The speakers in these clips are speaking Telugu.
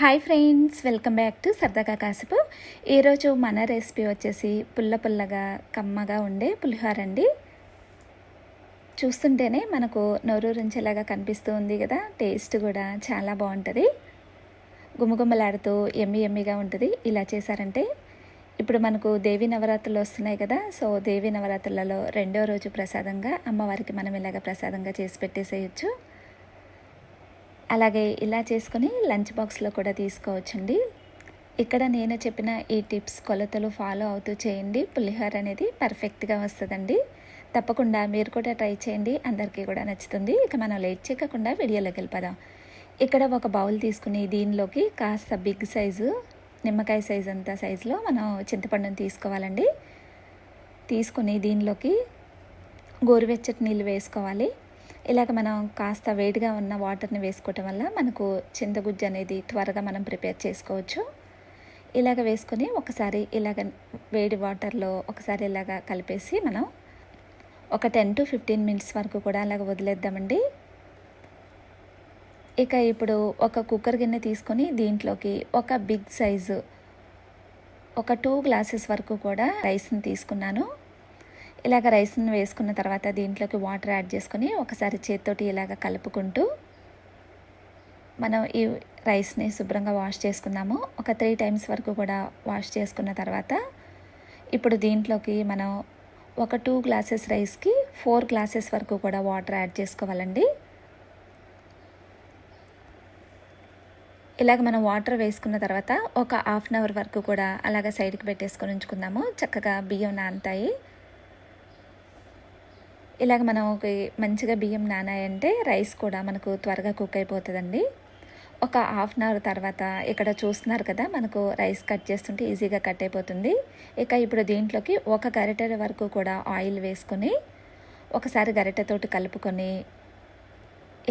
Hi friends welcome back to సరదాగా కాసేపు. ఈరోజు మన రెసిపీ వచ్చేసి పుల్ల పుల్లగా కమ్మగా ఉండే పులిహోర అండి. చూస్తుంటేనే మనకు నోరూరించేలాగా కనిపిస్తూ ఉంది కదా టేస్ట్ కూడా చాలా బాగుంటుంది. గుమ్మగుమ్మలాడుతూ ఎమ్మి ఎమ్మిగా ఉంటుంది. ఇలా చేశారంటే ఇప్పుడు మనకు దేవి నవరాత్రులు వస్తున్నాయి కదా సో దేవి నవరాత్రులలో రెండో రోజు ప్రసాదంగా అమ్మవారికి మనం ఇలాగ ప్రసాదంగా చేసి పెట్టేసేయచ్చు. అలాగే ఇలా చేసుకొని లంచ్ బాక్స్లో కూడా తీసుకోవచ్చండి. ఇక్కడ నేను చెప్పిన ఈ టిప్స్ కొలతలు ఫాలో అవుతూ చేయండి. పులిహోర అనేది పర్ఫెక్ట్గా వస్తుందండి. తప్పకుండా మీరు కూడా ట్రై చేయండి. అందరికీ కూడా నచ్చుతుంది. ఇక మనం లేట్ చేయకుండా వీడియోలోకి వెళ్ళిపోదాం. ఇక్కడ ఒక బౌల్ తీసుకుని దీనిలోకి కాస్త బిగ్ సైజు నిమ్మకాయ సైజు అంత సైజులో మనం చింతపండుని తీసుకోవాలండి. తీసుకుని దీనిలోకి గోరువెచ్చటి నీళ్ళు వేసుకోవాలి. ఇలాగ మనం కాస్త వేడిగా ఉన్న వాటర్ని వేసుకోవటం వల్ల మనకు చింతగుజ్జు అనేది త్వరగా మనం ప్రిపేర్ చేసుకోవచ్చు. ఇలాగ వేసుకొని ఒకసారి ఇలాగ వేడి వాటర్లో ఒకసారి ఇలాగ కలిపేసి మనం ఒక టెన్ టు ఫిఫ్టీన్ మినిట్స్ వరకు కూడా అలాగ వదిలేద్దామండి. ఇక ఇప్పుడు ఒక కుక్కర్ గిన్నె తీసుకొని దీంట్లోకి ఒక బిగ్ సైజు ఒక టూ గ్లాసెస్ వరకు కూడా రైస్ని తీసుకున్నాను. ఇలాగ రైస్ని వేసుకున్న తర్వాత దీంట్లోకి వాటర్ యాడ్ చేసుకొని ఒకసారి చేతితోటి ఇలాగ కలుపుకుంటూ మనం ఈ రైస్ని శుభ్రంగా వాష్ చేసుకుందాము. ఒక త్రీ టైమ్స్ వరకు కూడా వాష్ చేసుకున్న తర్వాత ఇప్పుడు దీంట్లోకి మనం ఒక టూ గ్లాసెస్ రైస్కి ఫోర్ గ్లాసెస్ వరకు కూడా వాటర్ యాడ్ చేసుకోవాలండి. ఇలాగ మనం వాటర్ వేసుకున్న తర్వాత ఒక హాఫ్ అన్ అవర్ వరకు కూడా అలాగ సైడ్కి పెట్టేసుకొని ఉంచుకుందాము. చక్కగా బియ్యం నానతాయి. ఇలాగ మనం ఒక మంచిగా బియ్యం నానాయంటే రైస్ కూడా మనకు త్వరగా కుక్ అయిపోతుందండి. ఒక హాఫ్ అన్ అవర్ తర్వాత ఇక్కడ చూస్తున్నారు కదా మనకు రైస్ కట్ చేస్తుంటే ఈజీగా కట్ అయిపోతుంది. ఇక ఇప్పుడు దీంట్లోకి ఒక గరిటె వరకు కూడా ఆయిల్ వేసుకొని ఒకసారి గరిటెతోటి కలుపుకొని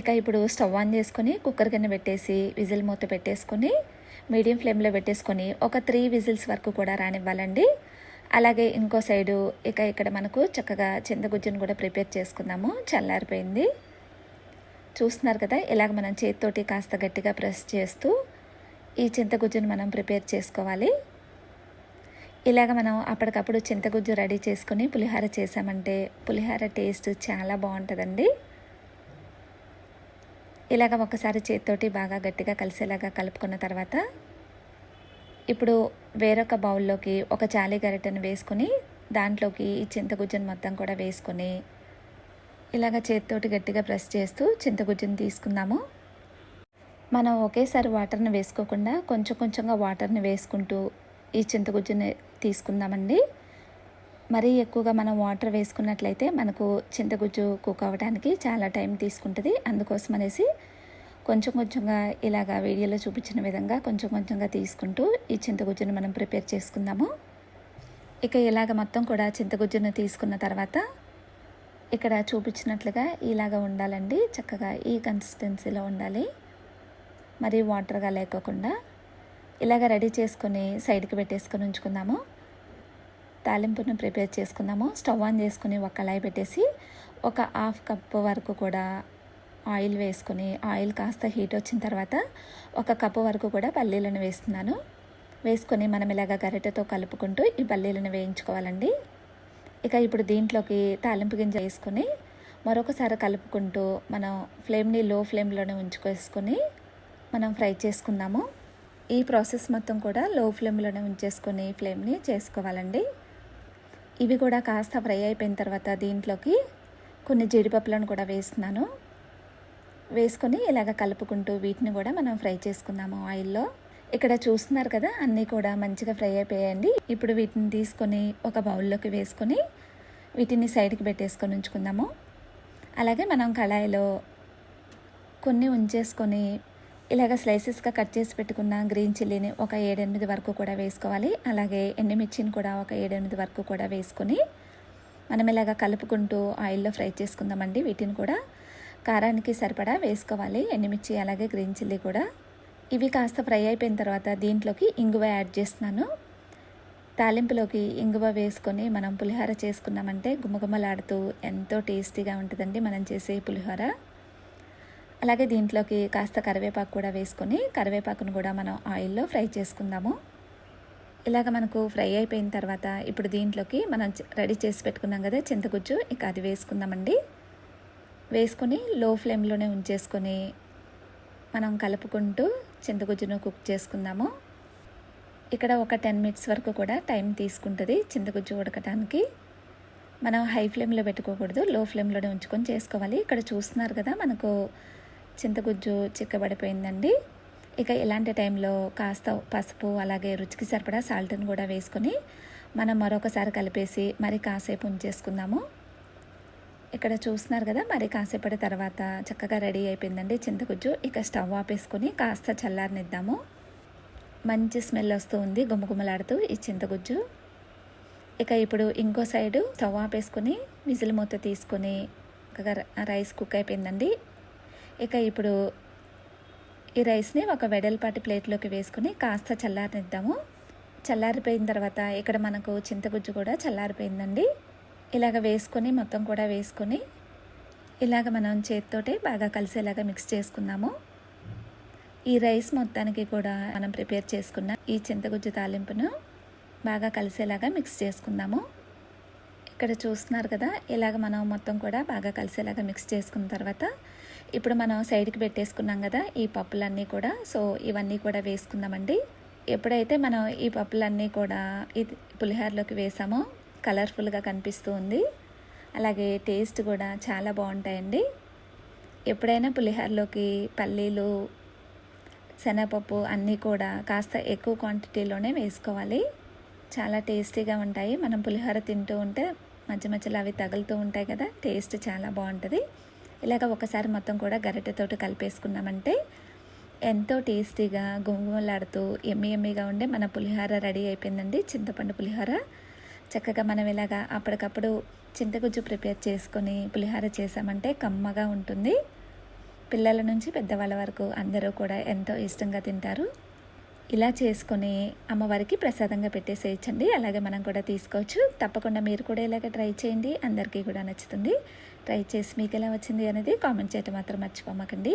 ఇక ఇప్పుడు స్టవ్ ఆన్ చేసుకొని కుక్కర్ కింద పెట్టేసి విజిల్ మూత పెట్టేసుకొని మీడియం ఫ్లేమ్లో పెట్టేసుకొని ఒక త్రీ విజిల్స్ వరకు కూడా రానివ్వాలండి. అలాగే ఇంకో సైడు ఇక ఇక్కడ మనకు చక్కగా చింతగుజ్జును కూడా ప్రిపేర్ చేసుకుందాము. చల్లారిపోయింది. చూస్తున్నారు కదా ఇలాగ మనం చేతితోటి కాస్త గట్టిగా ప్రెస్ చేస్తూ ఈ చింతగుజ్జును మనం ప్రిపేర్ చేసుకోవాలి. ఇలాగ మనం అప్పటికప్పుడు చింతగుజ్జు రెడీ చేసుకుని పులిహార చేసామంటే పులిహార టేస్ట్ చాలా బాగుంటుందండి. ఇలాగ ఒకసారి చేతితోటి బాగా గట్టిగా కలిసేలాగా కలుపుకున్న తర్వాత ఇప్పుడు వేరొక బౌల్లోకి ఒక చాలీ గరిటెను వేసుకొని దాంట్లోకి ఈ చింతగుజ్జును మొత్తం కూడా వేసుకొని ఇలాగ చేతితోటి గట్టిగా ప్రెస్ చేస్తూ చింతగుజ్జును తీసుకుందాము. మనం ఒకేసారి వాటర్ని వేసుకోకుండా కొంచెం కొంచెంగా వాటర్ని వేసుకుంటూ ఈ చింతగుజ్జుని తీసుకుందామండి. మరీ ఎక్కువగా మనం వాటర్ వేసుకున్నట్లయితే మనకు చింతగుజ్జు కుక్ అవ్వడానికి చాలా టైం తీసుకుంటుంది. అందుకోసం అనేసి కొంచెం కొంచెంగా ఇలాగా వీడియోలో చూపించిన విధంగా కొంచెం కొంచెంగా తీసుకుంటూ ఈ చింతగుజ్జును మనం ప్రిపేర్ చేసుకుందాము. ఇక ఇలాగ మొత్తం కూడా చింతగుజ్జును తీసుకున్న తర్వాత ఇక్కడ చూపించినట్లుగా ఇలాగ ఉండాలండి. చక్కగా ఈ కన్సిస్టెన్సీలో ఉండాలి. మరి వాటర్గా లేకోకుండా ఇలాగ రెడీ చేసుకొని సైడ్కి పెట్టేసుకొని ఉంచుకుందాము. తాలింపును ప్రిపేర్ చేసుకుందాము. స్టవ్ ఆన్ చేసుకుని ఒక కళాయి పెట్టేసి ఒక హాఫ్ కప్ వరకు కూడా ఆయిల్ వేసుకొని ఆయిల్ కాస్త హీట్ వచ్చిన తర్వాత ఒక కప్పు వరకు కూడా పల్లీలను వేస్తున్నాను. వేసుకొని మనం ఇలాగ గరిటెతో కలుపుకుంటూ ఈ పల్లీలను వేయించుకోవాలండి. ఇక ఇప్పుడు దీంట్లోకి తాలింపు గింజ వేసుకొని మరొకసారి కలుపుకుంటూ మనం ఫ్లేమ్ని లో ఫ్లేమ్లోనే ఉంచుకేసుకొని మనం ఫ్రై చేసుకుందాము. ఈ ప్రాసెస్ మొత్తం కూడా లో ఫ్లేమ్లోనే ఉంచేసుకొని ఫ్లేమ్ని చేసుకోవాలండి. ఇవి కూడా కాస్త ఫ్రై అయిపోయిన తర్వాత దీంట్లోకి కొన్ని జీడిపప్పులను కూడా వేస్తున్నాను. వేసుకొని ఇలాగ కలుపుకుంటూ వీటిని కూడా మనం ఫ్రై చేసుకుందాము ఆయిల్లో. ఇక్కడ చూస్తున్నారు కదా అన్నీ కూడా మంచిగా ఫ్రై అయిపోయాయండి. ఇప్పుడు వీటిని తీసుకొని ఒక బౌల్లోకి వేసుకొని వీటిని సైడ్కి పెట్టేసుకొని ఉంచుకుందాము. అలాగే మనం కళాయిలో కొన్ని ఉంచేసుకొని ఇలాగ స్లైసెస్గా కట్ చేసి పెట్టుకున్న గ్రీన్ చిల్లీని ఒక ఏడెనిమిది వరకు కూడా వేసుకోవాలి. అలాగే ఎండుమిర్చిని కూడా ఒక ఏడెనిమిది వరకు కూడా వేసుకొని మనం ఇలాగ కలుపుకుంటూ ఆయిల్లో ఫ్రై చేసుకుందామండి వీటిని కూడా. కారానికి సరిపడా వేసుకోవాలి. ఎండుమిర్చి అలాగే గ్రీన్ చిల్లీ కూడా. ఇవి కాస్త ఫ్రై అయిపోయిన తర్వాత దీంట్లోకి ఇంగువ యాడ్ చేస్తున్నాను. తాలింపులోకి ఇంగువ వేసుకొని మనం పులిహోర చేసుకున్నామంటే గుమ్మగుమ్మలాడుతూ ఎంతో టేస్టీగా ఉంటుందండి మనం చేసే పులిహోర. అలాగే దీంట్లోకి కాస్త కరివేపాకు కూడా వేసుకొని కరివేపాకును కూడా మనం ఆయిల్లో ఫ్రై చేసుకుందాము. ఇలాగ మనకు ఫ్రై అయిపోయిన తర్వాత ఇప్పుడు దీంట్లోకి మనం రెడీ చేసి పెట్టుకున్నాం కదా చింతగుజ్జు ఇక అది వేసుకుందామండి. వేసుకొని లో ఫ్లేమ్లోనే ఉంచేసుకొని మనం కలుపుకుంటూ చింతగుజ్జును కుక్ చేసుకుందాము. ఇక్కడ ఒక టెన్ మినిట్స్ వరకు కూడా టైం తీసుకుంటుంది చింతగుజ్జు ఉడకటానికి. మనం హై ఫ్లేమ్లో పెట్టుకోకూడదు లో ఫ్లేమ్లోనే ఉంచుకొని చేసుకోవాలి. ఇక్కడ చూస్తున్నారు కదా మనకు చింతగుజ్జు చిక్కబడిపోయిందండి. ఇక ఇలాంటి టైంలో కాస్త పసుపు అలాగే రుచికి సరిపడా సాల్ట్ని కూడా వేసుకొని మనం మరొకసారి కలిపేసి మరి కాసేపు ఉంచేసుకుందాము. ఇక్కడ చూస్తున్నారు కదా మరి కాసేపటి తర్వాత చక్కగా రెడీ అయిపోయిందండి చింతగుజ్జు ఇక స్టవ్ ఆపేసుకొని కాస్త చల్లారనిద్దాము. మంచి స్మెల్ వస్తూ ఉంది గుమ్మగుమ్మలాడుతూ ఈ చింతగుజ్జు ఇక ఇప్పుడు ఇంకో సైడు స్టవ్ ఆపేసుకొని విజిల్ మూత తీసుకొని ఒక రైస్ కుక్ అయిపోయిందండి. ఇక ఇప్పుడు ఈ రైస్ని ఒక వెడల్పాటి ప్లేట్లోకి వేసుకుని కాస్త చల్లారనిద్దాము. చల్లారిపోయిన తర్వాత ఇక్కడ మనకు చింతగుజ్జు కూడా చల్లారిపోయిందండి. ఇలాగ వేసుకొని మొత్తం కూడా వేసుకొని ఇలాగ మనం చేతితోటే బాగా కలిసేలాగా మిక్స్ చేసుకుందాము ఈ రైస్ మొత్తానికి కూడా మనం ప్రిపేర్ చేసుకున్న ఈ చింతగుజ్జు తాలింపును బాగా కలిసేలాగా మిక్స్ చేసుకుందాము. ఇక్కడ చూస్తున్నారు కదా ఇలాగ మనం మొత్తం కూడా బాగా కలిసేలాగా మిక్స్ చేసుకున్న తర్వాత ఇప్పుడు మనం సైడ్కి పెట్టేసుకున్నాం కదా ఈ పప్పులన్నీ కూడా సో ఇవన్నీ కూడా వేసుకుందామండి. ఎప్పుడైతే మనం ఈ పప్పులన్నీ కూడా ఇది పులిహోరలోకి వేసామో కలర్ఫుల్గా కనిపిస్తూ ఉంది అలాగే టేస్ట్ కూడా చాలా బాగుంటాయండి. ఎప్పుడైనా పులిహోరలోకి పల్లీలు శనగపప్పు అన్నీ కూడా కాస్త ఎక్కువ క్వాంటిటీలోనే వేసుకోవాలి. చాలా టేస్టీగా ఉంటాయి. మనం పులిహోర తింటూ ఉంటే మధ్య మధ్యలో అవి తగులుతూ ఉంటాయి కదా టేస్ట్ చాలా బాగుంటుంది. ఇలాగ ఒకసారి మొత్తం కూడా గరిటెతోటి కలిపేసుకున్నామంటే ఎంతో టేస్టీగా గుమగుమలాడుతూ ఎమ్మి ఎమ్మిగా ఉండే మన పులిహోర రెడీ అయిపోయిందండి. చింతపండు పులిహోర. చక్కగా మనం ఇలాగా అప్పటికప్పుడు చింతగుజ్జు ప్రిపేర్ చేసుకొని పులిహోర చేసామంటే కమ్మగా ఉంటుంది. పిల్లల నుంచి పెద్దవాళ్ళ వరకు అందరూ కూడా ఎంతో ఇష్టంగా తింటారు. ఇలా చేసుకొని అమ్మవారికి ప్రసాదంగా పెట్టేసేయచ్చండి. అలాగే మనం కూడా తీసుకోవచ్చు. తప్పకుండా మీరు కూడా ఇలాగ ట్రై చేయండి. అందరికీ కూడా నచ్చుతుంది. ట్రై చేసి మీకు ఎలా వచ్చింది అనేది కామెంట్ చేయటం మాత్రం మర్చిపోమాకండి.